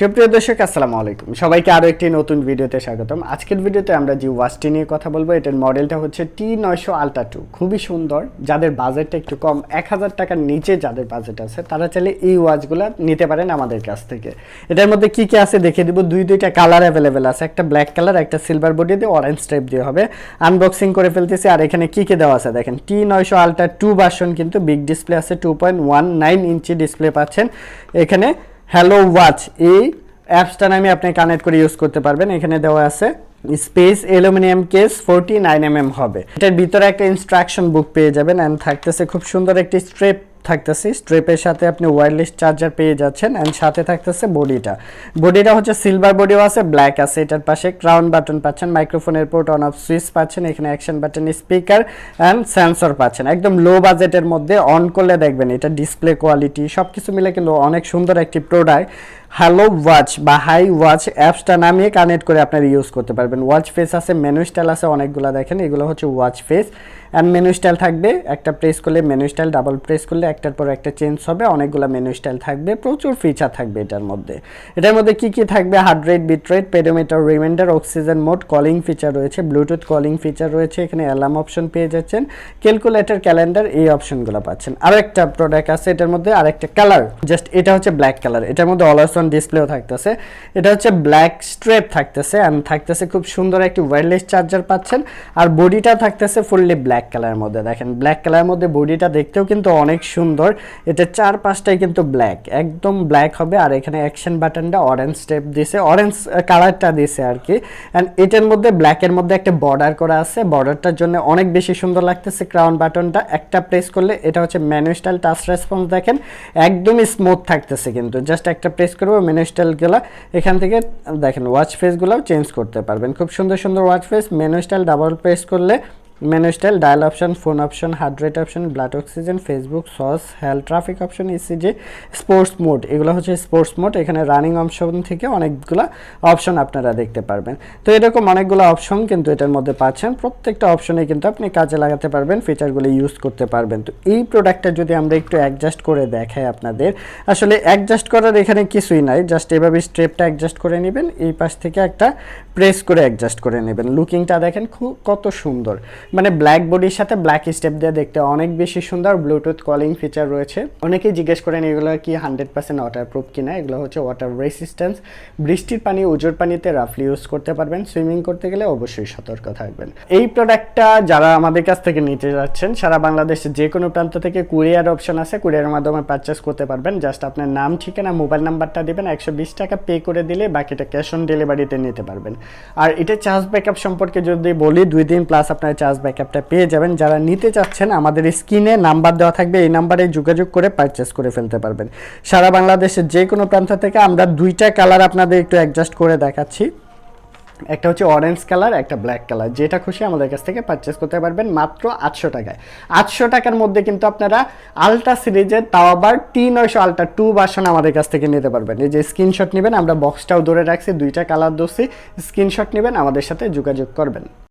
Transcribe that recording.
সুপ্রিয় দর্শক, আসসালামু আলাইকুম। সবাইকে আরও একটি নতুন ভিডিওতে স্বাগতম। আজকের ভিডিওতে আমরা যে ওয়াচটি নিয়ে কথা বলব, এটার মডেলটা হচ্ছে টি নয়শো আলট্রা টু খুবই সুন্দর। যাদের বাজেটটা একটু কম, এক হাজার টাকার নিচে যাদের বাজেট আছে, তারা চাইলে এই ওয়াচগুলো নিতে পারেন আমাদের কাছ থেকে। এটার মধ্যে কি কি আছে দেখে দিব। দুই, দুইটা কালার অ্যাভেলেবেল আছে। একটা ব্ল্যাক কালার একটা সিলভার বডি দিয়ে অরেঞ্জ টাইপ দিয়ে হবে। আনবক্সিং করে ফেলতেছি। আর এখানে কি কি দেওয়া আছে দেখেন। টি নয়শো আলট্রা টু ভার্সন কিন্তু বিগ ডিসপ্লে আছে। Two point one nine inch display পাচ্ছেন। এখানে হ্যালো ওয়াচ এই অ্যাপসটা নামে আপনি কানেক্ট করে ইউজ করতে পারবেন। এখানে দেওয়া আছে space aluminium case forty nine M M হবে। এটার ভিতরে একটা ইনস্ট্রাকশন বুক পেয়ে যাবেন অ্যান্ড থাকতেছে খুব সুন্দর একটি স্ট্রেপ থাকতেছে স্ট্রেপের সাথে আপনি ওয়্যারলেস চার্জার পেয়ে যাচ্ছেন অ্যান্ড সাথে থাকতেছে বডিটা বডিটা হচ্ছে সিলভার বডিও আছে ব্ল্যাক আছে, এটার পাশে ক্রাউন বাটন পাচ্ছেন মাইক্রোফোনের পোর্ট অন অফ সুইচ পাচ্ছেন, এখানে action button speaker and sensor পাচ্ছেন। একদম লো বাজেটের মধ্যে অন করলে দেখবেন, এটা ডিসপ্লে কোয়ালিটি সব কিছু মিলে কিন্তু অনেক সুন্দর একটি প্রোডাক্ট হ্যালো ওয়াচ বা হাই ওয়াচ অ্যাপসটা নামিয়ে কানেক্ট করে আপনারা ইউজ করতে পারবেন। ওয়াচ ফেস আছে মেনু স্টাইল আছে, অনেকগুলো দেখেন। এগুলো হচ্ছে watch face and menu style থাকবে। একটা প্রেস করলে মেনু স্টাইল ডাবল প্রেস করলে একটার পর একটা চেঞ্জ হবে, অনেকগুলো মেনু স্টাইল থাকবে। প্রচুর ফিচার থাকবে এটার মধ্যে। এটার মধ্যে কি কি থাকবে? Heart rate beat rate pedometer reminder oxygen mode calling feature রয়েছে ব্লুটুথ কলিং ফিচার রয়েছে, এখানে অ্যালার্ম অপশন পেয়ে যাচ্ছেন। ক্যালকুলেটর ক্যালেন্ডার এই অপশনগুলো পাচ্ছেন। আরেকটা প্রোডাক্ট আছে এটার মধ্যে, আরেকটা কালার জাস্ট এটা হচ্ছে ব্ল্যাক কালার এটার মধ্যে অলওয়েজ অন ডিসপ্লেও থাকতেছে। এটা হচ্ছে ব্ল্যাক স্ট্রেপ থাকতেছে অ্যান্ড থাকতেছে খুব সুন্দর একটি ওয়্যারলেস চার্জার পাচ্ছেন। আর বডিটা থাকতেছে ফুললি ব্ল্যাক কালারের মধ্যে। দেখেন ব্ল্যাক কালারের মধ্যে বডিটা দেখতেও কিন্তু অনেক সুন্দর। এটা চার পাঁচটাই কিন্তু ব্ল্যাক একদম ব্ল্যাক হবে। আর এখানে অ্যাকশন বাটনটা অরেঞ্জ স্টেপ দিছে অরেঞ্জ কালারটা দিছে আর কি। অ্যান্ড এটার মধ্যে ব্ল্যাকের মধ্যে একটা বর্ডার করা আছে। বর্ডারটার জন্য অনেক বেশি সুন্দর লাগতেছে ক্রাউন বাটনটা একটা প্রেস করলে এটা হচ্ছে স্টাইল টাচ রেসপন্স দেখেন। একদমই স্মুথ থাকতেছে কিন্তু। জাস্ট একটা প্রেস করব মেনু এখান থেকে দেখেন ওয়াচ ফেসগুলোও চেঞ্জ করতে পারবেন। খুব সুন্দর সুন্দর watch face menu style double press করলে menu style, dial option, phone option, heart rate option, blood oxygen, Facebook, SOS, health traffic option ECG sports mode. এগুলো হচ্ছে স্পোর্টস মোড। এখানে রানিং অপশন থেকে অনেকগুলো অপশন আপনারা দেখতে পারবেন। তো এরকম অনেকগুলো অপশন কিন্তু এটার মধ্যে পাচ্ছেন। প্রত্যেকটা অপশনে কিন্তু আপনি কাজে লাগাতে পারবেন ফিচারগুলো ইউজ করতে পারবেন। তো এই প্রোডাক্টটা যদি আমরা একটু অ্যাডজাস্ট করে দেখাই আপনাদের, আসলে অ্যাডজাস্ট করার এখানে কিছুই নাই। জাস্ট এভাবে স্টেপটা অ্যাডজাস্ট করে নেবেন, এই পাশ থেকে একটা প্রেস করে অ্যাডজাস্ট করে নেবেন। লুকিংটা দেখেন খুব, কত সুন্দর। মানে ব্ল্যাক বডির সাথে ব্ল্যাক স্টেপ দিয়ে দেখতে অনেক বেশি সুন্দর ব্লুটুথ কলিং ফিচার রয়েছে। অনেকেই জিজ্ঞেস করেন, এগুলো কি হান্ড্রেড পার্সেন্ট ওয়াটার প্রুফ কিনা? এগুলো হচ্ছে ওয়াটার রেসিস্ট্যান্স বৃষ্টির পানি, উজোর পানিতে রাফলি ইউজ করতে পারবেন। সুইমিং করতে গেলে অবশ্যই সতর্ক থাকবেন। এই প্রোডাক্টটা যারা আমাদের কাছ থেকে নিতে যাচ্ছেন, সারা বাংলাদেশে যে কোনো প্রান্ত থেকে কুরিয়ার অপশন আছে কুরিয়ারের মাধ্যমে পারচেস করতে পারবেন। জাস্ট আপনার নাম, ঠিকানা মোবাইল নাম্বারটা দিবেন, একশো বিশ টাকা পে করে দিলে বাকিটা ক্যাশ অন ডেলিভারিতে নিতে পারবেন। আর এটা চার্জ ব্যাকআপ সম্পর্কে যদি বলি, দুই দিন প্লাস আপনার চার্জ ব্যাকআপটা পেয়ে যাবেন। যারা নিতে চাচ্ছেন, আমাদের স্ক্রিনে নাম্বার দেওয়া থাকবে, এই নাম্বারে যোগাযোগ করে পারচেস করে ফেলতে পারবেন। সারা বাংলাদেশের যে কোনো প্রান্ত থেকে আমরা দুইটা কালার আপনাদের একটু অ্যাডজাস্ট করে দেখাচ্ছি। একটা হচ্ছে অরেঞ্জ কালার একটা ব্ল্যাক কালার যেটা খুশি আমাদের কাছ থেকে পারচেস করতে পারবেন মাত্র আটশো টাকায়। আটশো টাকার মধ্যে কিন্তু আপনারা আলট্রা সিরিজের তাও আবার টি নয়শো আলট্রা টু ভার্সন আমাদের কাছ থেকে নিতে পারবেন। এই যে স্ক্রিনশট নেবেন, আমরা বক্সটাও ধরে রাখছি, দুইটা কালার দোষী স্ক্রিনশট নেবেন, আমাদের সাথে যোগাযোগ করবেন।